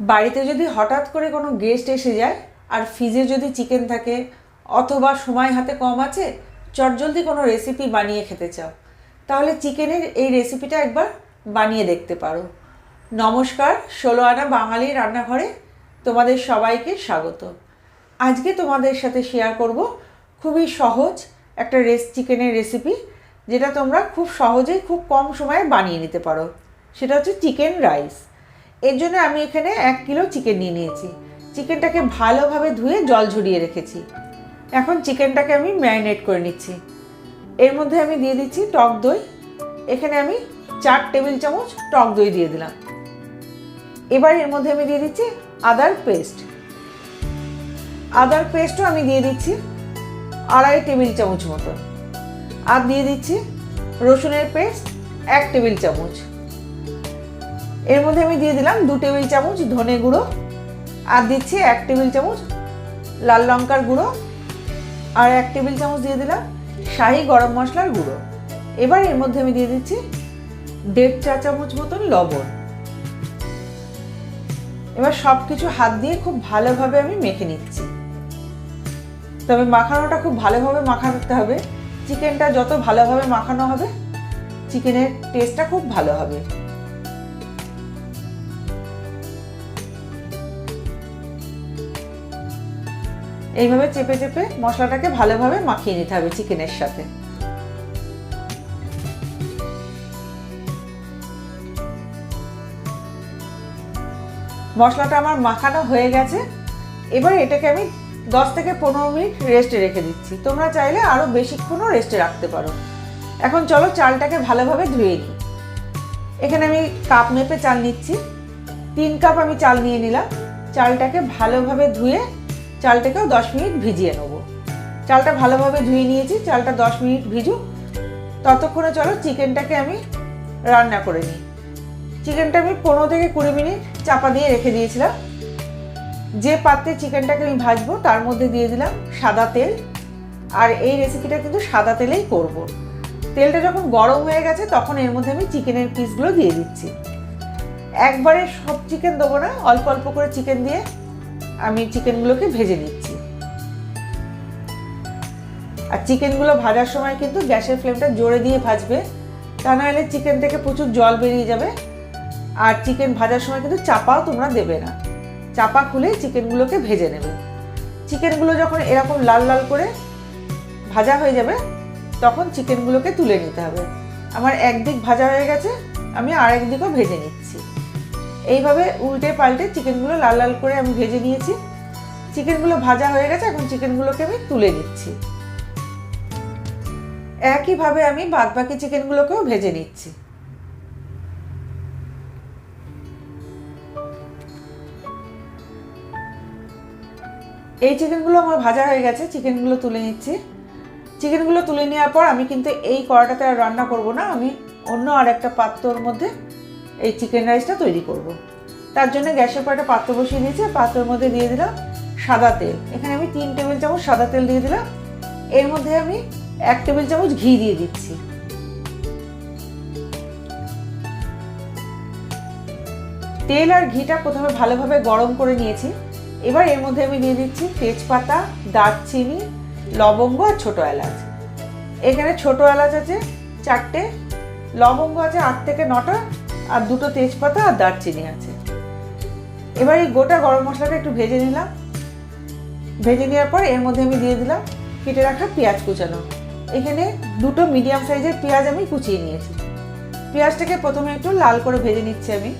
বাড়িতে যদি হঠাৎ করে কোনো গেস্ট এসে যায়, আর ফ্রিজে যদি চিকেন থাকে, অথবা সময় হাতে কম আছে, চটজলদি কোনো রেসিপি বানিয়ে খেতে চাও, তাহলে চিকেনের এই রেসিপিটা একবার বানিয়ে দেখতে পারো। নমস্কার, ষোলো আনা বাঙালি রান্নাঘরে তোমাদের সবাইকে স্বাগত। আজকে তোমাদের সাথে শেয়ার করব খুবই সহজ একটা রেস চিকেনের রেসিপি যেটা তোমরা খুব সহজেই খুব কম সময়ে বানিয়ে নিতে পারো। সেটা হচ্ছে চিকেন রাইস এর জন্য আমি এখানে এক কিলো চিকেন নিয়ে নিয়েছি। চিকেনটাকে ভালোভাবে ধুয়ে জল ঝরিয়ে রেখেছি। এখন চিকেনটাকে আমি ম্যারিনেট করে নিচ্ছি। এর মধ্যে আমি দিয়ে দিচ্ছি টক দই। এখানে আমি চার টেবিল চামচ টক দই দিয়ে দিলাম। এবার এর মধ্যে আমি দিয়ে দিচ্ছি আদার পেস্ট। আদার পেস্টও আমি দিয়ে দিচ্ছি আড়াই টেবিল চামচ মতো আর দিয়ে দিচ্ছি রসুনের পেস্ট এক টেবিল চামচ। এর মধ্যে আমি দিয়ে দিলাম দু টেবিল চামচ ধনে গুঁড়ো, আর দিচ্ছি এক টেবিল চামচ লাল লঙ্কার গুঁড়ো, আর এক টেবিল চামচ দিয়ে দিলাম শাহি গরম মশলার গুঁড়ো। এবার এর মধ্যে আমি দিয়ে দিচ্ছি দেড় চা চামচ মতন লবণ। এবার সব কিছু হাত দিয়ে খুব ভালোভাবে আমি মেখে নিচ্ছি। তবে মাখানোটা খুব ভালোভাবে মাখাতে হবে। চিকেনটা যত ভালোভাবে মাখানো হবে, চিকেনের টেস্টটা খুব ভালো হবে। এইভাবে চেপে চেপে মশলাটাকে ভালোভাবে মাখিয়ে নিতে হবে চিকেনের সাথে। মশলাটা আমার মাখানো হয়ে গেছে। এবার এটাকে আমি দশ থেকে পনেরো মিনিট রেস্টে রেখে দিচ্ছি। তোমরা চাইলে আরও বেশিক্ষণও রেস্টে রাখতে পারো। এখন চলো চালটাকে ভালোভাবে ধুয়ে নিই। এখানে আমি কাপ মেপে চাল নিচ্ছি। তিন কাপ আমি চাল নিয়ে নিলাম। চালটাকে ভালোভাবে ধুয়ে চালটাকেও দশ মিনিট ভিজিয়ে নেব। চালটা ভালোভাবে ধুয়ে নিয়েছি, চালটা দশ মিনিট ভিজুক। ততক্ষণে চলো চিকেনটাকে আমি রান্না করে নিই। চিকেনটা আমি পনেরো থেকে কুড়ি মিনিট চাপা দিয়ে রেখে দিয়েছিলাম। যে পাত্রে চিকেনটাকে আমি ভাজবো, তার মধ্যে দিয়ে দিলাম সাদা তেল। আর এই রেসিপিটা কিন্তু সাদা তেলেই করব। তেলটা যখন গরম হয়ে গেছে, তখন এর মধ্যে আমি চিকেনের পিসগুলো দিয়ে দিচ্ছি। একবারে সব চিকেন দেবো না, অল্প অল্প করে চিকেন দিয়ে আমি চিকেনগুলোকে ভেজে নিচ্ছি। আর চিকেনগুলো ভাজার সময় কিন্তু গ্যাসের ফ্লেমটা জোরে দিয়ে ভাজবে, তা নাহলে চিকেন থেকে প্রচুর জল বেরিয়ে যাবে। আর চিকেন ভাজার সময় কিন্তু চাপাও তোমরা দেবে না। চাপা খুলে চিকেনগুলোকে ভেজে নেবে। চিকেনগুলো যখন এরকম লাল লাল করে ভাজা হয়ে যাবে, তখন চিকেনগুলোকে তুলে নিতে হবে। আমার একদিক ভাজা হয়ে গেছে, আমি আরেক দিকও ভেজে নিচ্ছি। এইভাবে উল্টে পাল্টে চিকেনগুলো লাল লাল করে আমি ভেজে নিয়েছি। চিকেনগুলো ভাজা হয়ে গেছে, এখন চিকেনগুলোকে আমি তুলে নিচ্ছি। একইভাবে আমি বাদ বাকি চিকেনগুলোকেও ভেজে নিচ্ছি। এই চিকেনগুলো আমার ভাজা হয়ে গেছে, চিকেনগুলো তুলে নিচ্ছি। চিকেনগুলো তুলে নেওয়ার পর আমি কিন্তু এই কড়াটাতে আর রান্না করব না, আমি অন্য আর একটা পাত্রর মধ্যে এই চিকেন রাইসটা তৈরি করব। তার জন্য গ্যাসের পর একটা পাত্র বসিয়ে দিয়েছি পাত্রের মধ্যে দিয়ে দিলাম সাদা তেল। এখানে আমি তিন টেবিল চামচ সাদা তেল দিয়ে দিলাম। এর মধ্যে আমি এক টেবিল চামচ ঘি দিয়ে দিচ্ছি। তেল আর ঘিটা প্রথমে ভালোভাবে গরম করে নিয়েছি। এবার এর মধ্যে আমি দিয়ে দিচ্ছি তেজপাতা, দারচিনি, লবঙ্গ আর ছোটো এলাচ। এখানে ছোটো এলাচ আছে চারটে, লবঙ্গ আছে আট থেকে নটা আর দুটো তেজপাতা আর দারচিনি আছে। এবার এই গোটা গরম মশলাটা একটু ভেজে নিলাম। ভেজে নেওয়ার পর এর মধ্যে আমি দিয়ে দিলাম কেটে রাখা পেঁয়াজ কুচানো। এখানে দুটো মিডিয়াম সাইজের পেঁয়াজ আমি কুচিয়ে নিয়েছি। পেঁয়াজটাকে প্রথমে একটু লাল করে ভেজে নিচ্ছি আমি।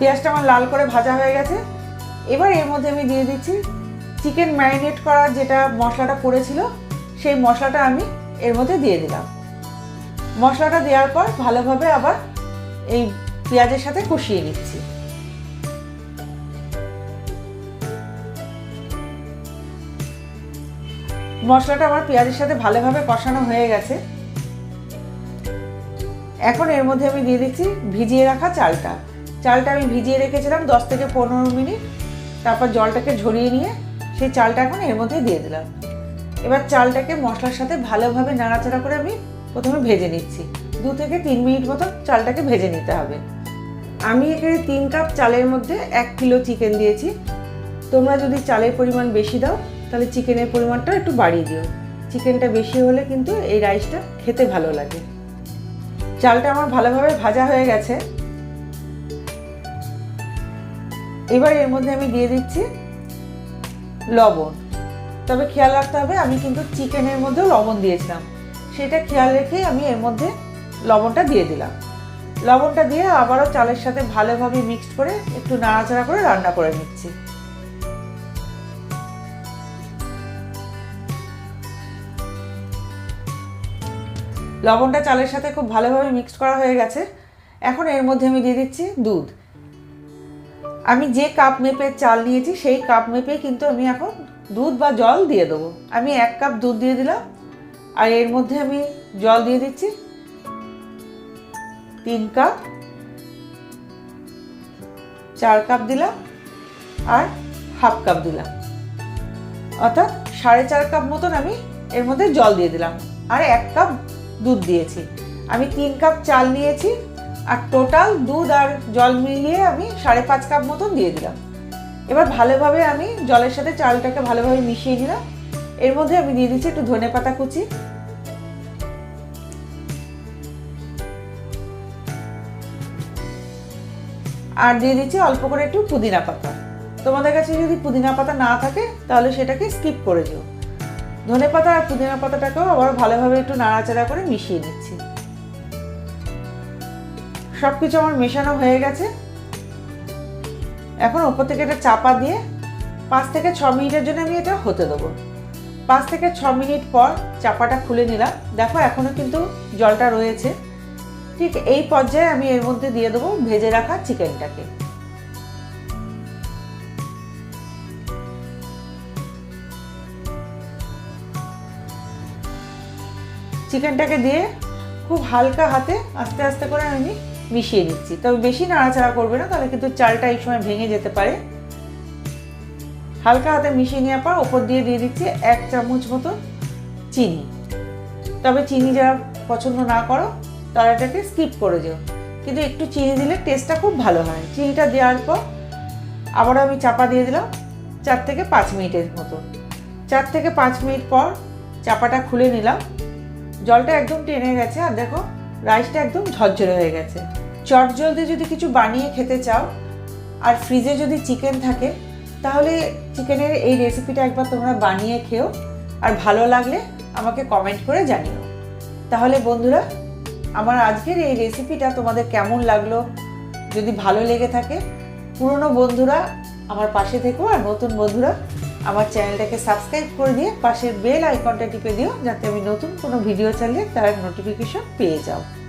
পেঁয়াজটা আমার লাল করে ভাজা হয়ে গেছে। এবার এর মধ্যে আমি দিয়ে দিচ্ছি চিকেন ম্যারিনেট করার যেটা মশলাটা পড়েছিল সেই মশলাটা আমি এর মধ্যে দিয়ে দিলাম। মশলাটা দেওয়ার পর ভালোভাবে আবার এই পেঁয়াজের সাথে কষিয়ে নিচ্ছি। মশলাটা আমার পেঁয়াজের সাথে ভালোভাবে কষানো হয়ে গেছে। এখন এর মধ্যে আমি দিয়ে দিচ্ছি ভিজিয়ে রাখা চালটা। চালটা আমি ভিজিয়ে রেখেছিলাম দশ থেকে পনেরো মিনিট। তারপর জলটাকে ঝরিয়ে নিয়ে সেই চালটা এখন এর মধ্যে দিয়ে দিলাম। এবার চালটাকে মশলার সাথে ভালোভাবে নাড়াচাড়া করে আমি প্রথমে ভেজে নিচ্ছি। দু থেকে তিন মিনিট মতো চালটাকে ভেজে নিতে হবে। আমি এখানে তিন কাপ চালের মধ্যে এক কিলো চিকেন দিয়েছি। তোমরা যদি চালের পরিমাণ বেশি দাও, তাহলে চিকেনের পরিমাণটা একটু বাড়িয়ে দিও। চিকেনটা বেশি হলে কিন্তু এই রাইসটা খেতে ভালো লাগে। চালটা আমার ভালোভাবে ভাজা হয়ে গেছে। এবার এর মধ্যে আমি দিয়ে দিচ্ছি লবণ। তবে খেয়াল রাখতে হবে, আমি কিন্তু চিকেনের মধ্যেও লবণ দিয়েছিলাম। সেটা খেয়াল রেখে আমি এর মধ্যে লবণটা দিয়ে দিলাম। লবণটা দিয়ে আবারও চালের সাথে ভালোভাবে মিক্সড করে একটু নাড়াচাড়া করে রান্না করে নিচ্ছি। লবণটা চালের সাথে খুব ভালোভাবে মিক্সড করা হয়ে গেছে। এখন এর মধ্যে আমি দিয়ে দিচ্ছি দুধ। আমি যে কাপ মেপে চাল নিয়েছি, সেই কাপ মেপে কিন্তু আমি এখন দুধ বা জল দিয়ে দেবো। আমি এক কাপ দুধ দিয়ে দিলাম, আর এর মধ্যে আমি জল দিয়ে দিচ্ছি তিন কাপ চার কাপ দিলাম, আর হাফ কাপ দিলাম। অর্থাৎ সাড়ে চার কাপ মতন আমি এর মধ্যে জল দিয়ে দিলাম, আর এক কাপ দুধ দিয়েছি। আমি তিন কাপ চাল নিয়েছি আর টোটাল দুধ আর জল মিলিয়ে আমি সাড়ে পাঁচ কাপ মতন দিয়ে দিলাম। এবার ভালোভাবে আমি জলের সাথে চালটাকে ভালোভাবে মিশিয়ে নিলাম। এর মধ্যে আমি দিয়ে দিচ্ছি একটু ধনে পাতা কুচি। আর দিয়ে দিচ্ছি অল্প করে একটু পুদিনা পাতা। তোমাদের কাছে যদি পুদিনা পাতা না থাকে, তাহলে সেটাকে স্কিপ করে দিও। ধনে পাতা আর পুদিনা পাতাটাকেও আবার ভালোভাবে একটু নাড়াচাড়া করে মিশিয়ে নিচ্ছি। সব কিছু আমার মেশানো হয়ে গেছে। এখন ওপর থেকে এটা চাপা দিয়ে পাঁচ থেকে ছ মিনিটের জন্য আমি এটা হতে দেবো। পাঁচ থেকে ছ মিনিট পর চাপাটা খুলে নিলাম। দেখো এখনও কিন্তু জলটা রয়েছে। ঠিক এই পর্যায়ে আমি এর মধ্যে দিয়ে দেবো ভেজে রাখা চিকেনটাকে। চিকেনটাকে দিয়ে খুব হালকা হাতে আস্তে আস্তে করে আমি মিশিয়ে নিচ্ছি তবে বেশি নাড়াচাড়া করবে না, তাহলে কিন্তু চালটা এই সময় ভেঙে যেতে পারে। হালকা হাতে মিশিয়ে নেওয়ার পর ওপর দিয়ে দিয়ে দিচ্ছি এক চামচ মতো চিনি। তবে চিনি যারা পছন্দ না করো, তারা এটাকে স্কিপ করে যেও। কিন্তু একটু চিনি দিলে টেস্টটা খুব ভালো হয়। চিনিটা দেওয়ার পর আবারও আমি চাপা দিয়ে দিলাম চার থেকে পাঁচ মিনিটের মতো। চার থেকে পাঁচ মিনিট পর চাপাটা খুলে নিলাম। জলটা একদম টেনে গেছে। আর দেখো রাইসটা একদম ঝরঝরে হয়ে গেছে। চট জলদি যদি কিছু বানিয়ে খেতে চাও, আর ফ্রিজে যদি চিকেন থাকে, তাহলে চিকেনের এই রেসিপিটা একবার তোমরা বানিয়ে খেও, আর ভালো লাগলে আমাকে কমেন্ট করে জানিও। তাহলে বন্ধুরা, আমার আজকের এই রেসিপিটা তোমাদের কেমন লাগল? যদি ভালো লেগে থাকে, পুরনো বন্ধুরা আমার পাশে থেকো, আর নতুন বন্ধুরা আমার চ্যানেলটাকে সাবস্ক্রাইব করে দিয়ে পাশের বেল আইকনটা টিপে দিও যাতে আমি নতুন কোনো ভিডিও চালিয়ে তার নোটিফিকেশন পেয়ে যাও।